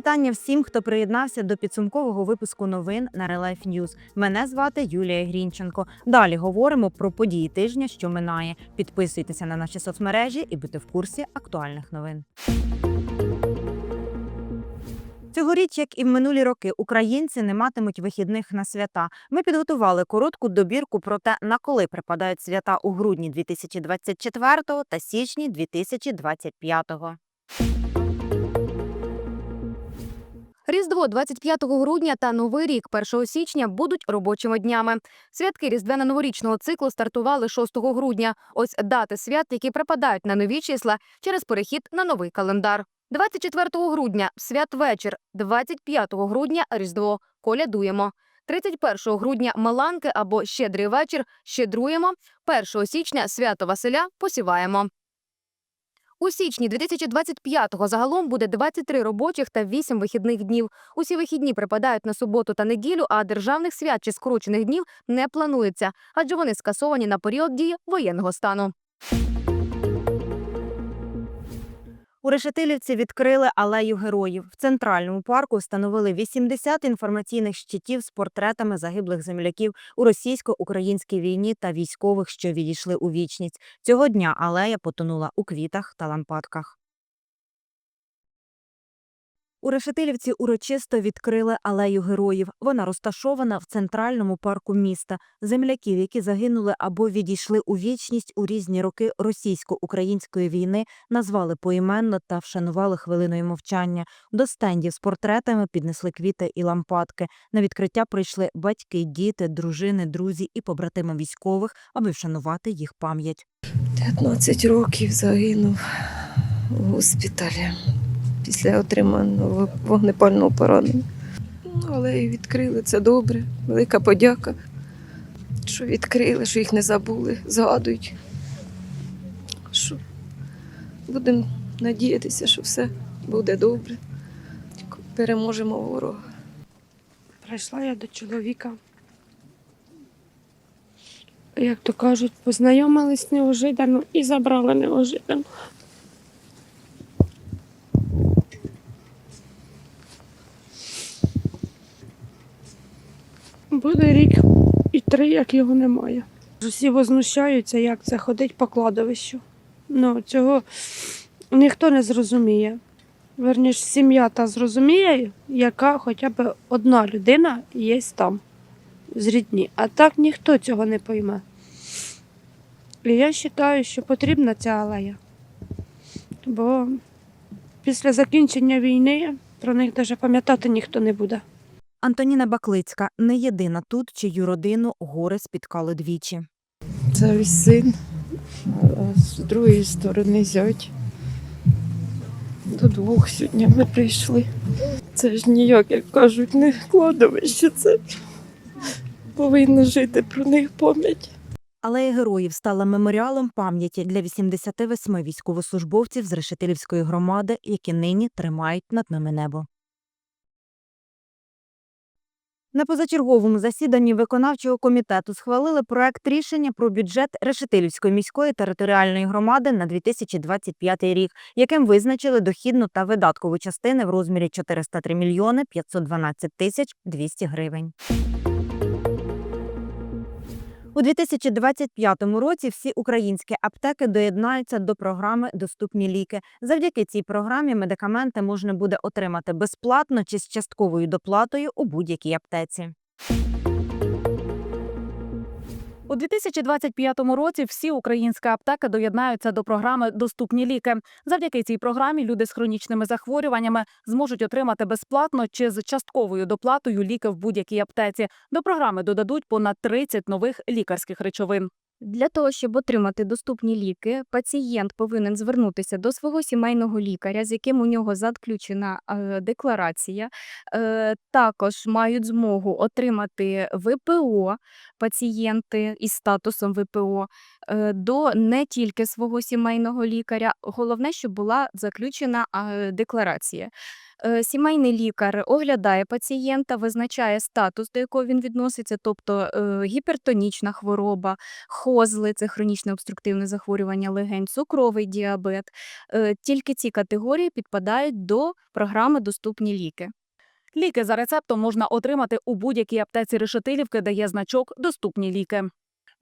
Вітання всім, хто приєднався до підсумкового випуску новин на Релайф News. Мене звати Юлія Грінченко. Далі говоримо про події тижня, що минає. Підписуйтеся на наші соцмережі і будьте в курсі актуальних новин. Цьогоріч, як і в минулі роки, українці не матимуть вихідних на свята. Ми підготували коротку добірку про те, на коли припадають свята у грудні 2024 та січні 2025. Різдво 25 грудня та Новий рік 1 січня будуть робочими днями. Святки різдвяно-новорічного циклу стартували 6 грудня. Ось дати свят, які припадають на нові числа через перехід на новий календар. 24 грудня святвечір, 25 грудня Різдво. Колядуємо. 31 грудня Маланки або Щедрий вечір щедруємо. 1 січня свято Василя посіваємо. У січні 2025-го загалом буде 23 робочих та 8 вихідних днів. Усі вихідні припадають на суботу та неділю, а державних свят чи скручених днів не планується, адже вони скасовані на період дії воєнного стану. У Решетилівці відкрили алею героїв. В центральному парку встановили 80 інформаційних щитів з портретами загиблих земляків у російсько-українській війні та військових, що відійшли у вічність. Цього дня алея потонула у квітах та лампадках. У Решетилівці урочисто відкрили алею героїв. Вона розташована в центральному парку міста. Земляків, які загинули або відійшли у вічність у різні роки російсько-української війни, назвали поіменно та вшанували хвилиною мовчання. До стендів з портретами піднесли квіти і лампадки. На відкриття прийшли батьки, діти, дружини, друзі і побратими військових, аби вшанувати їх пам'ять. 15 років загинув у госпіталі після отриманого вогнепального поранення. Ну, але і відкрили це добре. Велика подяка, що відкрили, що їх не забули, згадують. Що будемо надіятися, що все буде добре. Переможемо ворога. Прийшла я до чоловіка. Як то кажуть, познайомились неожиданно і забрали неожиданно. Буде рік і три, як його немає. Усі возмущаються, як це ходить по кладовищу. Ну, цього ніхто не зрозуміє. Верніше, сім'я та зрозуміє, яка хоча б одна людина є там з рідні. А так ніхто цього не пойме. І я вважаю, що потрібна ця алея. Бо після закінчення війни про них навіть пам'ятати ніхто не буде. Антоніна Баклицька не єдина тут, чию родину горе спіткало двічі. Це ось син, а з другої сторони зять. До двох сьогодні ми прийшли. Це ж ніяк, як кажуть, не кладовище. Це повинно жити про них пам'ять. Алея героїв стала меморіалом пам'яті для 88 військовослужбовців з Решетилівської громади, які нині тримають над ними небо. На позачерговому засіданні виконавчого комітету схвалили проект рішення про бюджет Решетилівської міської територіальної громади на 2025 рік, яким визначили дохідну та видаткову частини в розмірі 403 мільйони 512 тисяч 200 гривень. У 2025 році всі українські аптеки доєднаються до програми Доступні ліки. Завдяки цій програмі медикаменти можна буде отримати безплатно чи з частковою доплатою у будь-якій аптеці. У 2025 році всі українські аптеки доєднаються до програми Доступні ліки. Завдяки цій програмі люди з хронічними захворюваннями зможуть отримати безплатно чи з частковою доплатою ліки в будь-якій аптеці. До програми додадуть понад 30 нових лікарських речовин. Для того, щоб отримати доступні ліки, пацієнт повинен звернутися до свого сімейного лікаря, з яким у нього заключена е, декларація. Е, також мають змогу отримати ВПО пацієнти із статусом ВПО е, до не тільки свого сімейного лікаря. Головне, щоб була заключена декларація. Е, Сімейний лікар оглядає пацієнта, визначає статус, до якого він відноситься, тобто е, гіпертонічна хвороба, хозли це хронічне обструктивне захворювання легень, цукровий діабет. Е, Тільки ці категорії підпадають до програми Доступні ліки. Ліки за рецептом можна отримати у будь-якій аптеці Решетилівки, де є значок Доступні ліки.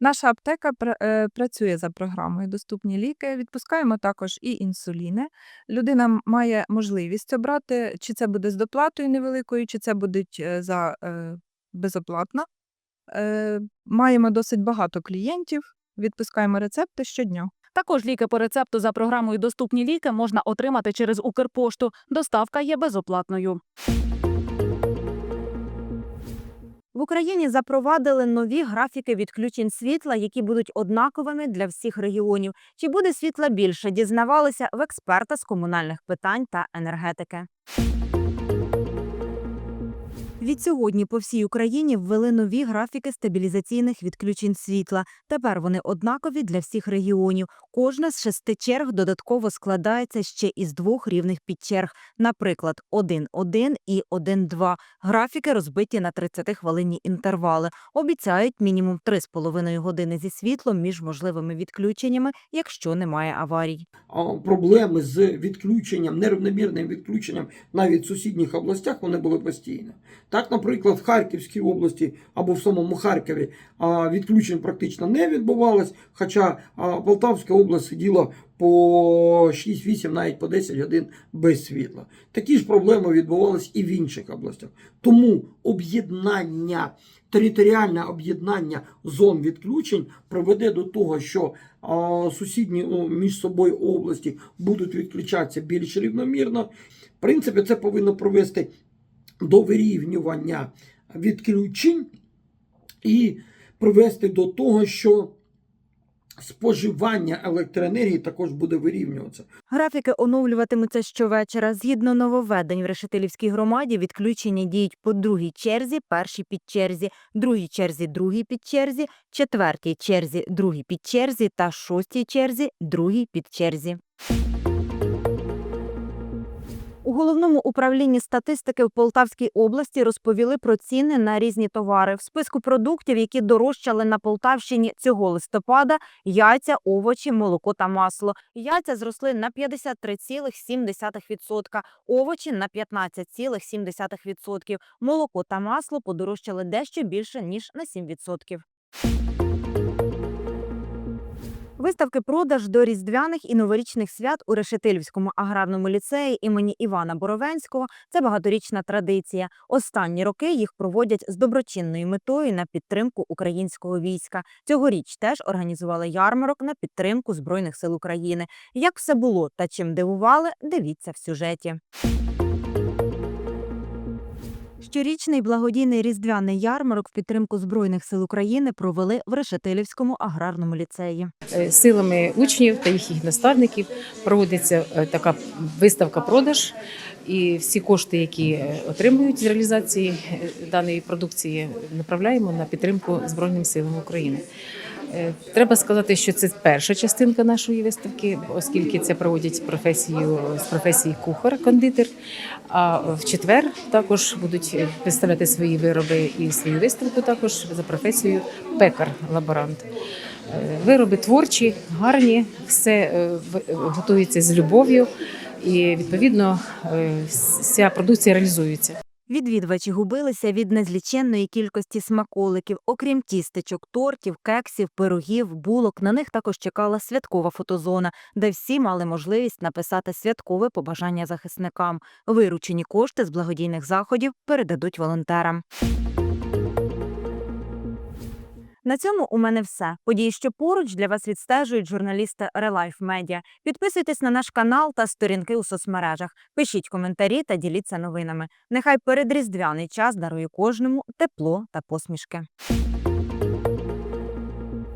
Наша аптека е, працює за програмою Доступні ліки. Відпускаємо також і інсуліни. Людина має можливість обрати, чи це буде з доплатою невеликою, чи це будуть е, за е, безоплатно. Е, маємо досить багато клієнтів. Відпускаємо рецепти щодня. Також ліки по рецепту за програмою Доступні ліки можна отримати через Укрпошту. Доставка є безоплатною. В Україні запровадили нові графіки відключень світла, які будуть однаковими для всіх регіонів. Чи буде світла більше? Дізнавалися в експерта з комунальних питань та енергетики. Відсьогодні по всій Україні ввели нові графіки стабілізаційних відключень світла. Тепер вони однакові для всіх регіонів. Кожна з шести черг додатково складається ще із двох рівних підчерг, наприклад, 1-1 і 1-2. Графіки розбиті на 30-хвилинні інтервали. Обіцяють мінімум 3,5 години зі світлом між можливими відключеннями, якщо немає аварій. проблеми з відключенням, нерівномірним відключенням навіть в сусідніх областях вони були постійно. Так, наприклад, в Харківській області або в самому Харкові відключень практично не відбувалось, хоча Полтавська область сиділа по 6-8, навіть по 10 годин без світла. Такі ж проблеми відбувалися і в інших областях. Тому об'єднання, територіальне об'єднання зон відключень приведе до того, що сусідні між собою області будуть відключатися більш рівномірно. В принципі, це повинно привести до вирівнювання відключень і привести до того, що споживання електроенергії також буде вирівнюватися. Графіки оновлюватимуться щовечора. Згідно нововведень в Решетилівській громаді відключення діють по другій черзі, першій підчерзі, другій черзі, другій підчерзі, четвертій черзі, другій підчерзі та шостій черзі, другій підчерзі. У головному управлінні статистики в Полтавській області розповіли про ціни на різні товари. В списку продуктів, які дорожчали на Полтавщині цього листопада, яйця, овочі, молоко та масло. Яйця зросли на 53,7%, овочі на 15,7%, молоко та масло подорожчали дещо більше, ніж на 7%. Виставки продаж до різдвяних і новорічних свят у Решетилівському аграрному ліцеї імені Івана Боровенського це багаторічна традиція. Останні роки їх проводять з доброчинною метою на підтримку українського війська. Цьогоріч теж організували ярмарок на підтримку Збройних сил України. Як все було та чим дивували, дивіться в сюжеті. Щорічний благодійний різдвяний ярмарок в підтримку Збройних сил України провели в Решетилівському аграрному ліцеї. Е, силами учнів та їх наставників проводиться е, така виставка-продаж. І всі кошти, які е, отримують з реалізації даної продукції, направляємо на підтримку Збройним силам України. Е, Треба сказати, що це перша частинка нашої виставки, оскільки це проводять професію з професії кухар-кондитер. А в четвер також будуть представляти свої вироби і свою виставку також за професією пекар-лаборант. Е, Вироби творчі, гарні, все е, готується з любов'ю, і відповідно вся продукція реалізується. Відвідувачі губилися від незліченної кількості смаколиків. Окрім тістечок, тортів, кексів, пирогів, булок, на них також чекала святкова фотозона, де всі мали можливість написати святкове побажання захисникам. Виручені кошти з благодійних заходів передадуть волонтерам. На цьому у мене все. Події, що поруч для вас відстежують журналісти Релайф Медіа. Підписуйтесь на наш канал та сторінки у соцмережах. Пишіть коментарі та діліться новинами. Нехай передріздвяний час дарує кожному тепло та посмішки.